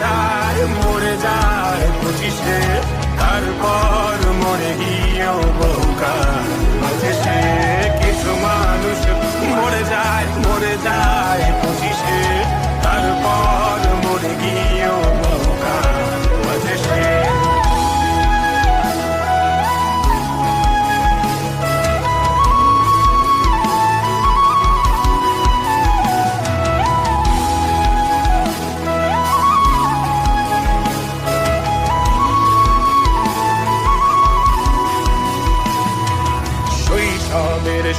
যায় মরে যায় পঁচিশে, তারপর মরে গিয়েও বহুকাল আছে সে কিছু মানুষ মরে যায় মরে যায়।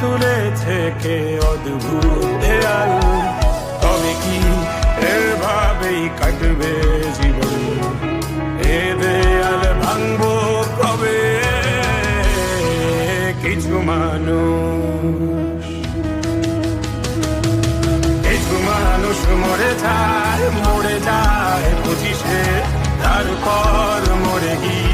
তুলেছে কে অদ্ভুত তবে কি এভাবেই কাটবে জীবন? এ দেয়াল ভাঙবো কবে? কিছু মানুষ কিছু মানুষ মরে যায় মরে যায় পঁচিশে তারপর মরে গিয়েও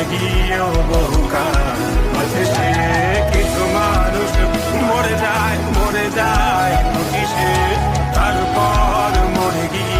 মরে গিয়েও বহুকাল আছে কিছু মানুষ মরে যায় মরে যায়। তারপর মরে গিয়েও